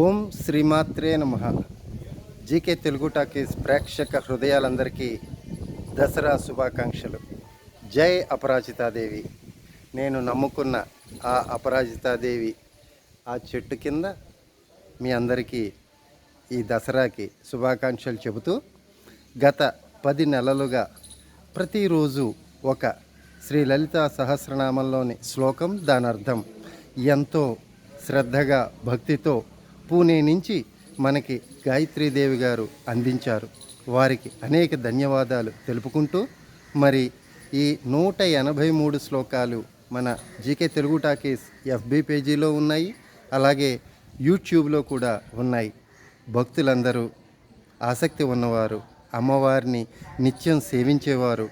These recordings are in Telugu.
ఓం శ్రీమాత్రే నమ. జీకే తెలుగు టాకీస్ ప్రేక్షక హృదయాలందరికీ దసరా శుభాకాంక్షలు. జై అపరాజితాదేవి. నేను నమ్ముకున్న ఆ అపరాజితాదేవి ఆ చెట్టు కింద మీ అందరికీ ఈ దసరాకి శుభాకాంక్షలు చెబుతూ గత పది నెలలుగా ప్రతిరోజు ఒక శ్రీ లలిత సహస్రనామంలోని శ్లోకం దాని అర్థం ఎంతో శ్రద్ధగా భక్తితో పూణే నుంచి మనకి గాయత్రీదేవి గారు అందించారు. వారికి అనేక ధన్యవాదాలు తెలుపుకుంటూ మరి ఈ నూట ఎనభై మూడు శ్లోకాలు మన జీకే తెలుగు టాకీస్ ఎఫ్బి పేజీలో ఉన్నాయి అలాగే యూట్యూబ్లో కూడా ఉన్నాయి. భక్తులందరూ ఆసక్తి ఉన్నవారు అమ్మవారిని నిత్యం సేవించేవారు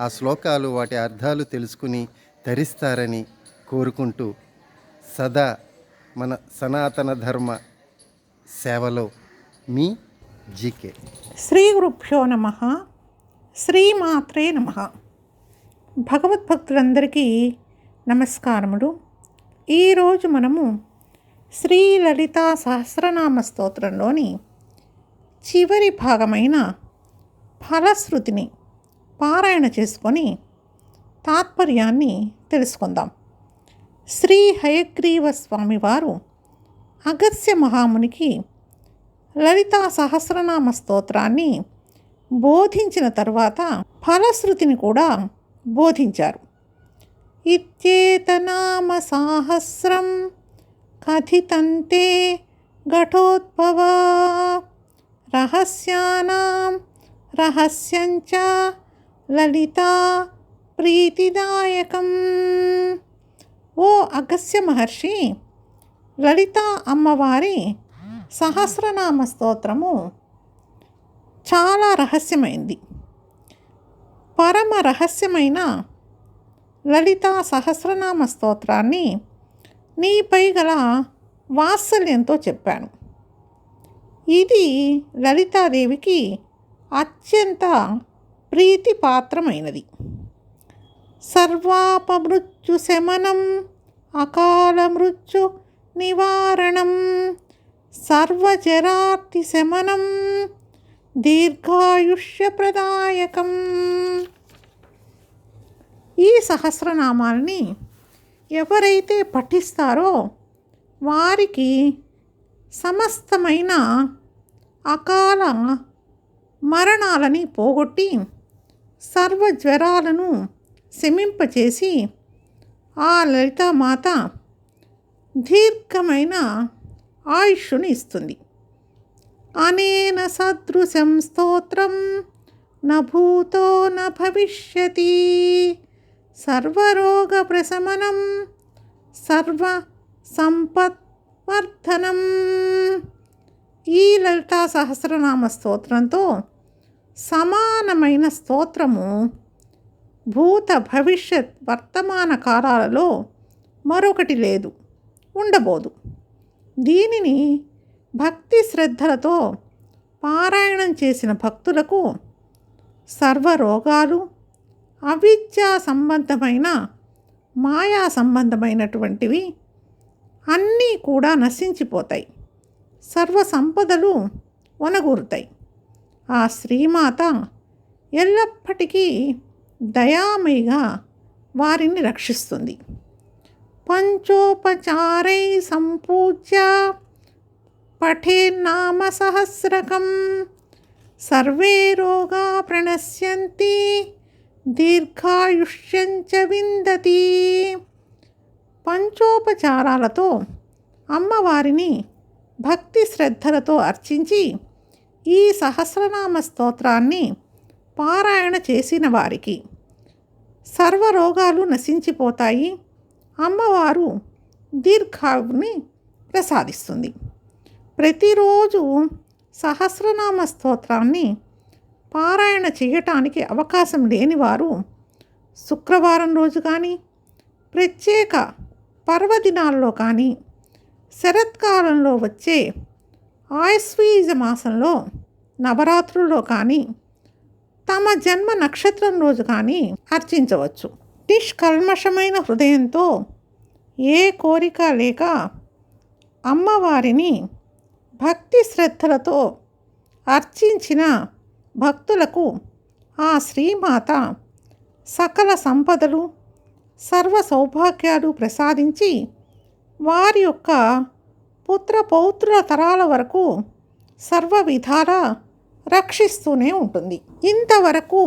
ఆ శ్లోకాలు వాటి అర్థాలు తెలుసుకుని ధరిస్తారని కోరుకుంటూ సదా మన సనాతన ధర్మ సేవలో మీ జీకే. శ్రీ గురుభ్యో నమ శ్రీమాత్రే నమ. భగవద్భక్తులందరికీ నమస్కారములు. ఈరోజు మనము శ్రీ లలిత సహస్రనామ స్తోత్రంలోని చివరి భాగమైన ఫలశ్రుతిని పారాయణ చేసుకొని తాత్పర్యాన్ని తెలుసుకుందాం. శ్రీ హయగ్రీవ స్వామివారు అగస్య మహామునికి లలితా సహస్రనామ స్తోత్రాన్ని బోధించిన తరువాత ఫలశ్రుతిని కూడా బోధించారు. ఇత్యేతనామ సాహస్రం కథితంతే ఘటోద్భవ రహస్యానాం రహస్యంచ లలితా ప్రీతిదాయకం. ఓ అగస్య మహర్షి లలిత అమ్మవారి సహస్రనామ స్తోత్రము చాలా రహస్యమైంది. పరమ రహస్యమైన లలిత సహస్రనామ స్తోత్రాన్ని నీపై గల వాత్సల్యంతో చెప్పాను. ఇది లలితాదేవికి అత్యంత ప్రీతిపాత్రమైనది. సర్వాపమృత్యు శమనం అకాల మృత్యు నివారణం సర్వజరార్తి శమనం దీర్ఘాయుష్యప్రదాయకం. ఈ సహస్రనామాల్ని ఎవరైతే పఠిస్తారో వారికి సమస్తమైన అకాల మరణాలని పోగొట్టి సర్వజ్వరాలను శమింపచేసి ఆ లలితామాత దీర్ఘమైన ఆయుష్ని ఇస్తుంది. అనేన సదృశం స్తోత్రం న భూతో న భవిష్యతి. సర్వరోగ ప్రశమనం సర్వ సంపత్వర్ధనం ఈ లలితా సహస్రనామ స్తోత్రంతో సమానమైన స్తోత్రము భూత భవిష్యత్ వర్తమాన కాలాలలో మరొకటి లేదు. ఉండబోదు. దీనిని భక్తి శ్రద్ధలతో పారాయణం చేసిన భక్తులకు సర్వరోగాలు అవిద్యా సంబంధమైన మాయా సంబంధమైనటువంటివి అన్నీ కూడా నశించిపోతాయి. సర్వ సంపదలు వనగూరుతాయి. ఆ శ్రీమాత ఎల్లప్పటికీ దయామయిగా వారిని రక్షిస్తుంది. పంచోపచారై సంపూజ్య పఠేన్నామ సహస్రకం. సర్వే రోగా ప్రణశ్యంతి దీర్ఘాయుష్యంచ విందతి. పంచోపచారాలతో అమ్మవారిని భక్తి శ్రద్ధలతో అర్చించి ఈ సహస్రనామ స్తోత్రాన్ని పారాయణ చేసిన వారికి సర్వరోగాలు నశించిపోతాయి. అమ్మవారు దీర్ఘాయుని ప్రసాదిస్తుంది. ప్రతిరోజు సహస్రనామ స్తోత్రాన్ని పారాయణ చేయటానికి అవకాశం లేనివారు శుక్రవారం రోజు కానీ ప్రత్యేక పర్వదినాల్లో కానీ శరత్కాలంలో వచ్చే ఆయుస్వీజ మాసంలో నవరాత్రుల్లో కానీ తమ జన్మ నక్షత్రం రోజు కానీ అర్చించవచ్చు. నిష్కల్మషమైన హృదయంతో ఏ కోరిక లేక అమ్మవారిని భక్తి శ్రద్ధలతో అర్చించిన భక్తులకు ఆ శ్రీమాత సకల సంపదలు సర్వ సౌభాగ్యాలు ప్రసాదించి వారి యొక్క పుత్ర పౌత్రుల తరాల వరకు సర్వ విధాల రక్షిస్తూనే ఉంటుంది. ఇంతవరకు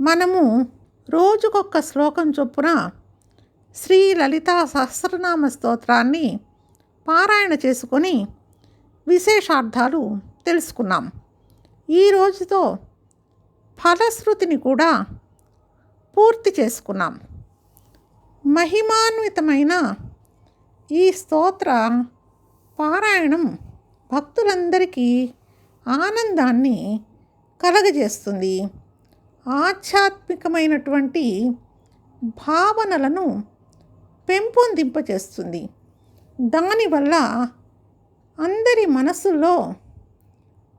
మనము రోజుకొక శ్లోకం చొప్పున శ్రీ లలితా సహస్రనామ స్తోత్రాన్ని పారాయణ చేసుకొని విశేషార్థాలు తెలుసుకున్నాం. ఈ రోజుతో ఫలశ్రుతిని కూడా పూర్తి చేసుకున్నాం. మహిమాన్వితమైన ఈ స్తోత్ర పారాయణం భక్తులందరికీ ఆనందాన్ని కలగజేస్తుంది. ఆధ్యాత్మికమైనటువంటి భావనలను పెంపొందింపచేస్తుంది దానివల్ల అందరి మనసుల్లో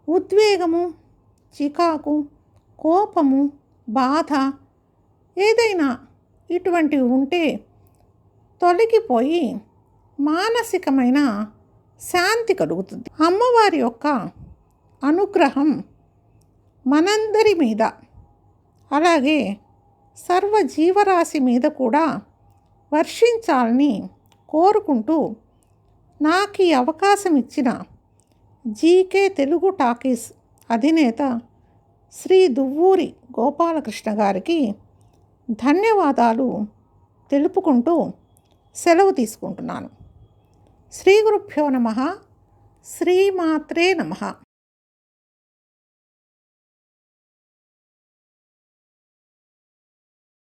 ఉద్వేగము చికాకు కోపము బాధ ఏదైనా ఇటువంటివి ఉంటే తొలగిపోయి మానసికమైన శాంతి కలుగుతుంది. అమ్మవారి యొక్క అనుగ్రహం మనందరి మీద అలాగే సర్వ జీవరాశి మీద కూడా వర్షించాలని కోరుకుంటూ నాకు ఈ అవకాశం ఇచ్చిన జీకే తెలుగు టాకీస్ అధినేత శ్రీ దువ్వూరి గోపాలకృష్ణ గారికి ధన్యవాదాలు తెలుపుకుంటూ సెలవు తీసుకుంటున్నాను. శ్రీ గురుభ్యో నమ. శ్రీమాత్రే నమ.